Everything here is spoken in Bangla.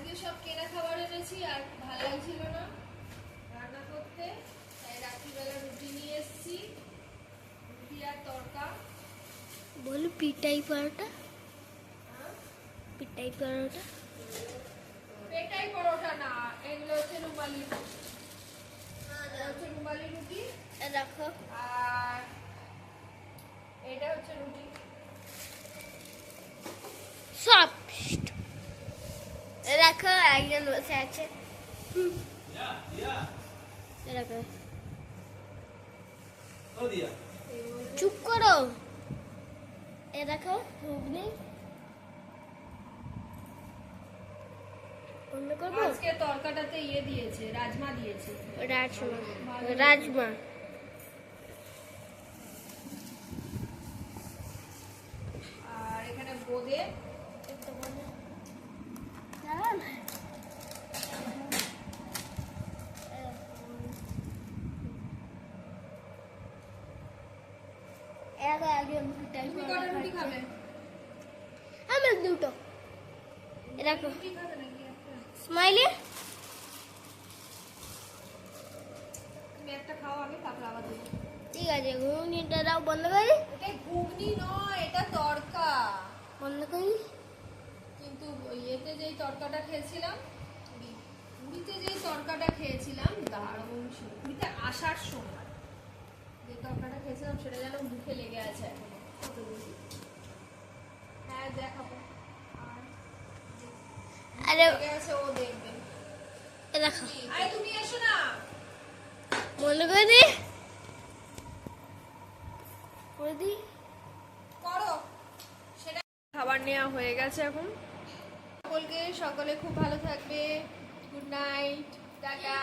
আজকে সব কেনা খাবার এনেছি আর ভালো লাগছিল না রান্না করতে। তাই রাত্রিবেলা রুটি নিয়ে এসেছি। রুটি আর তরকা। বলো পিটাই পরোটা। হ্যাঁ? পিটাই পরোটা। পেটাই পরোটা না এগুলো হচ্ছে রুমালি হচ্ছে রুমালি রুটি। রাখো আর এটা হচ্ছে রুটি। সব রাখো একজন বসে আছে। চুপ করো। এ দেখো ঘুগনি। অন্য করব? আজকে তরকাটাতে ইয়ে দিয়েছে রাজমা দিয়েছে। রাজমা। রাজমা। আর এখানে বোঁদে। তুমি কটা রুটি খাবে? আমি দুটো। রাখো? স্মাইলি? তুমি একটা খাও আমি তারপর আবার দেবো ঠিক আছে ঘুগনিটা দাও বন্ধ করি? এটা ঘুগনি নয় এটা তরকা বন্ধ করি? কিন্তু ইয়েতে যেই তরকাটা খেয়েছিলাম পুরীতে যেই তরকাটা খেয়েছিলাম দারুণ ছিল পুরীতে আসার সময়। তরকাটা খেয়েছিলাম সেটা যেন মুখে লেগে আছে। হ্যাঁ দেখাবো। আর আরে লেগে আছে ও দেখবে। দেখো। আরে তুমি এসো না। বন্ধ করে করে দি। করো। সেটা খাবার নেওয়া হয়ে গেছে এখন। সকলকে সকলে খুব ভালো থাকবে। Good night. টাটা।